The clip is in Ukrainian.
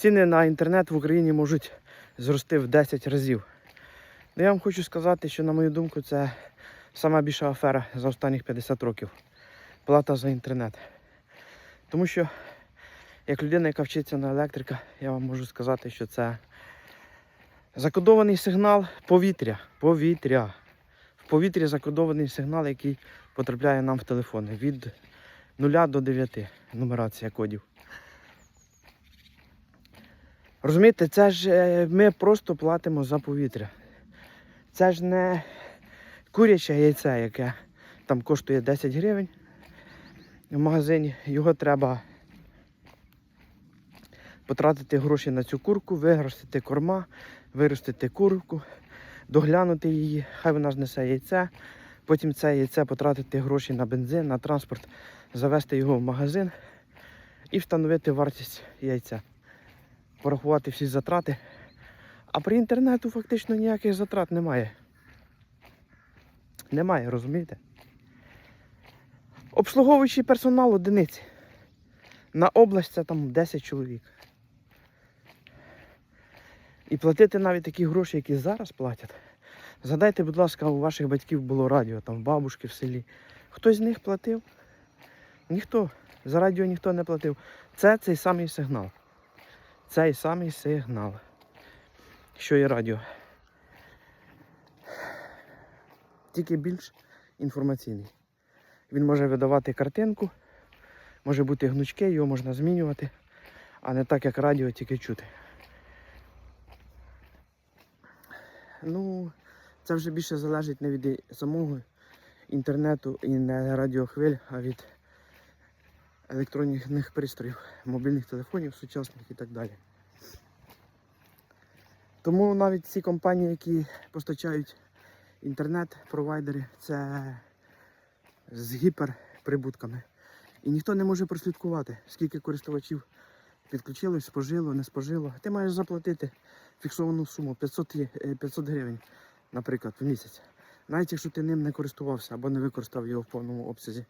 ціни на інтернет в Україні можуть зрости в 10 разів. Ну, я вам хочу сказати, що, на мою думку, це сама більша афера за останніх 50 років. Плата за інтернет. Тому що, як людина, яка вчиться на електрика, я вам можу сказати, що це закодований сигнал повітря. Повітря. В повітрі закодований сигнал, який потрапляє нам в телефони від 0 до 9 нумерація кодів. Розумієте, це ж е, ми просто платимо за повітря. Це ж не куряче яйце, яке там коштує 10 гривень в магазині. Його треба потратити гроші на цю курку, виростити корма, виростити курку, доглянути її, хай вона знесе яйце. Потім це яйце потратити гроші на бензин, на транспорт, завести його в магазин і встановити вартість яйця. Порахувати всі затрати. А при інтернету фактично ніяких затрат немає. Немає, розумієте? Обслуговуючий персонал одиниці. На область це там 10 чоловік. І платити навіть такі гроші, які зараз платять. Згадайте, будь ласка, у ваших батьків було радіо, там бабушки в селі. Хтось з них платив? Ніхто. За радіо ніхто не платив. Це цей самий сигнал. Цей самий сигнал. Що є радіо. Тільки більш інформаційний. Він може видавати картинку, може бути гнучке, його можна змінювати, а не так, як радіо, тільки чути. Ну, це вже більше залежить не від самого інтернету і не радіохвиль, а від електронних пристроїв, мобільних телефонів, сучасних і так далі. Тому навіть ці компанії, які постачають інтернет-провайдери, це з гіперприбутками. І ніхто не може прослідкувати, скільки користувачів підключилось, спожило, не спожило. Ти маєш заплатити фіксовану суму 500, е, 500 гривень, наприклад, в місяць. Навіть якщо ти ним не користувався або не використав його в повному обсязі.